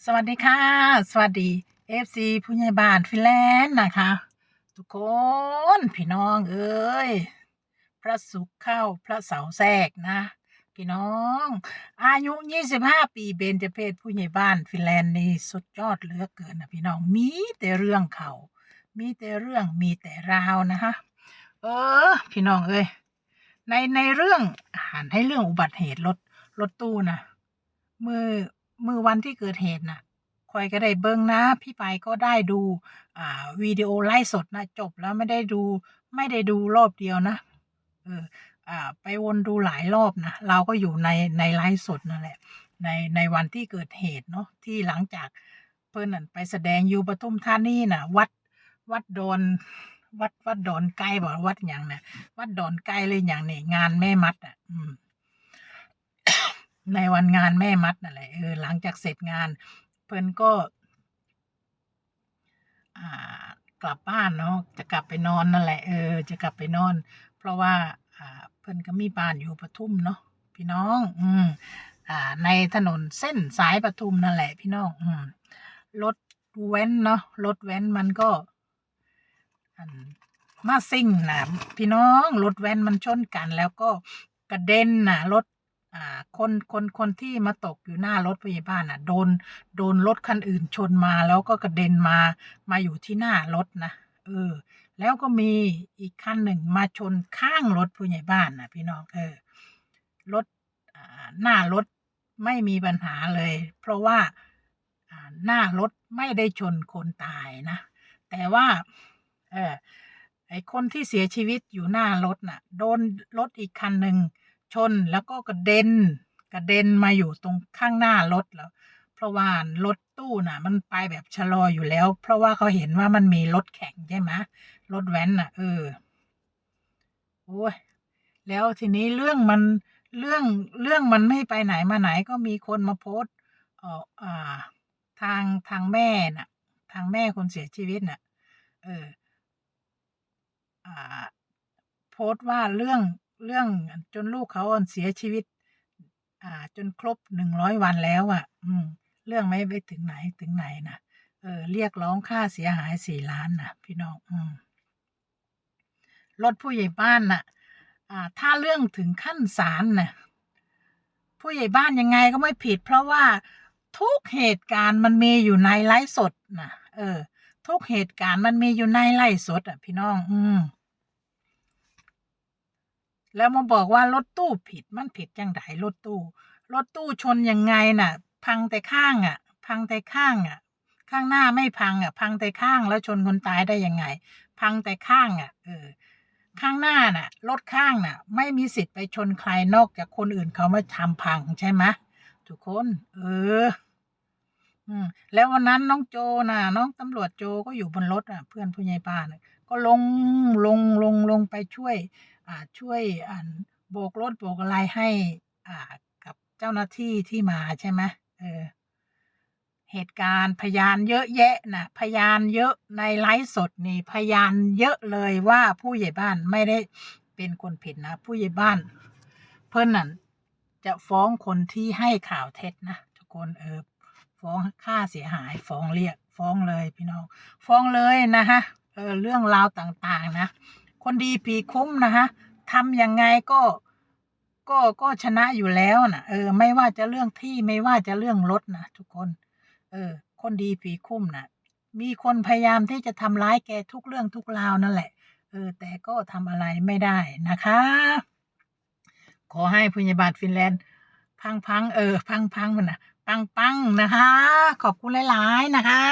สวัสดีค่ะ สวัสดี FC ผู้ใหญ่บ้านฟินแลนด์นะคะ ทุกคนพี่น้องเอ้ยพระศุกร์เข้าพระเสาแทรกนะ พี่น้อง อายุ 25 ปีเบญจเพศผู้ใหญ่บ้านฟินแลนด์นี่สุดยอดเหลือเกินนะพี่น้องมีแต่เรื่องเขามีแต่เรื่องมีแต่ราวนะคะเออ พี่น้องเอ้ยในในเรื่องหันให้เรื่องอุบัติเหตุรถรถตู้นะมือ มือวันที่เกิดเหตุนะคอยก็ได้เบิ้งนะ พี่ไปก็ได้ดูอ่าวิดีโอไล่สดนะจบแล้วไม่ได้ดูไม่ได้ดูรอบเดียวนะเอออ่าไปวนดูหลายรอบนะเราก็อยู่ในในไลฟ์สดนั่นแหละ ในในวันที่เกิดเหตุเนาะที่หลังจากเพิ่นนั่นไปแสดงอยู่ปทุมธานีน่ะ วัดวัดดอนวัดวัดดอนไกลบอกวัดอย่างน่ะวัดดอนไกลเลยอย่างนี่งานแม่มัดอะ อืม ในวันงานแม่มัดนั่นแหละเออหลังจากเสร็จงาน เพิ่นก็อ่ากลับบ้านเนาะจะกลับไปนอนนั่นแหละเออ จะกลับไปนอน เพราะว่าอ่าเพิ่นก็มีบ้านอยู่ปทุมเนาะพี่น้อง อืมอ่า ในถนนเส้นสายปทุมนั่นแหละ พี่น้อง อืมรถแว้นเนาะรถแว้นมันก็มาซิ่งนะพี่น้องรถแว้นมันชนกัน แล้วก็กระเด็นนะรถ อ่าคนคนคนที่มาตกอยู่หน้ารถพยาบาลน่ะ โดนโดนรถคันอื่นชนมาแล้วก็กระเด็นมามาอยู่ที่หน้ารถนะเออ แล้วก็มีอีกคันหนึ่งมาชนข้างรถผู้ใหญ่บ้านนะพี่น้องเออรถอ่าหน้ารถไม่มีปัญหาเลย เพราะว่าอ่าหน้ารถไม่ได้ชนคนตายนะ แต่ว่าเออไอคนที่เสียชีวิตอยู่หน้ารถน่ะ โดนรถอีกคันหนึ่ง ชนแล้วก็กระเด็น กระเด็นมาอยู่ตรงข้างหน้ารถแล้ว เพราะว่ารถตู้น่ะ มันไปแบบชะลออยู่แล้ว เพราะว่าเขาเห็นว่ามันมีรถแข่งใช่ไหมรถแว้นน่ะ เออโอ้ยแล้วทีนี้เรื่องมันเรื่องเรื่องมันไม่ไปไหนมาไหนก็มีคนมาโพสต์เอ่ออ่า ทางทางแม่น่ะ ทางแม่คนเสียชีวิตน่ะ เออ อ่า โพสต์ว่าเรื่อง เรื่องจนลูกเขาเสียชีวิต อ่า จนครบหนึ่งร้อยวันแล้วอะ อืม เรื่องไม่ไปถึงไหนถึงไหนนะเออเรียกร้องค่าเสียหายสี่ล้านนะพี่น้องอืมรถผู้ใหญ่บ้านน่ะ อ่า ถ้าเรื่องถึงขั้นศาลน่ะผู้ใหญ่บ้านยังไงก็ไม่ผิด เพราะว่าทุกเหตุการณ์มันมีอยู่ในไลฟ์สดนะเออ ทุกเหตุการณ์มันมีอยู่ในไลฟ์สดอะ พี่น้อง อืม แล้วมาบอกว่ารถตู้ผิดมันผิดจังไดรถตู้ รถตู้ชนยังไงน่ะ พังแต่ข้างอะ พังแต่ข้างอะ ข้างหน้าไม่พังอะ พังแต่ข้างแล้วชนคนตายได้ยังไง พังแต่ข้างอะเออข้างหน้าน่ะรถข้างน่ะ ไม่มีสิทธิ์ไปชนใครนอกจากคนอื่นเขามาทำพังใช่ไหมทุกคน เอออืมแล้ววันนั้นน้องโจน่ะ น้องตำรวจโจก็อยู่บนรถอะ เพื่อนผู้ใหญ่บ้านน่ะ ก็ลงลงลงลงไปช่วยอ่าช่วยอ่าโบกรถโบกอะไรให้อ่ากับเจ้าหน้าที่ที่มาใช่ไหมเออเหตุการณ์พยานเยอะแยะนะพยานเยอะในไลฟ์สดนี่พยานเยอะเลยว่าผู้ใหญ่บ้านไม่ได้เป็นคนผิดนะ ผู้ใหญ่บ้าน เพิ่นนั่นจะฟ้องคนที่ให้ข่าวเท็จนะทุกคนเออฟ้องค่าเสียหายฟ้องเรียกฟ้องเลยพี่น้อง ฟ้องเลยนะฮะ เออเรื่องราวต่างๆนะ คนดีผีคุ้มนะฮะทำยังไงก็ก็ก็ชนะอยู่แล้วนะเออ ไม่ว่าจะเรื่องที่ไม่ว่าจะเรื่องรถนะทุกคน เออ คนดีผีคุ้มนะมีคนพยายามที่จะทำร้ายแกทุกเรื่องทุกราวนั่นแหละ เออ แต่ก็ทำอะไรไม่ได้นะคะ ขอให้พยาบาลฟินแลนด์ พังพังๆเออ พังพังๆมันนะปังปังๆนะคะ ขอบคุณหลาย ๆ นะคะ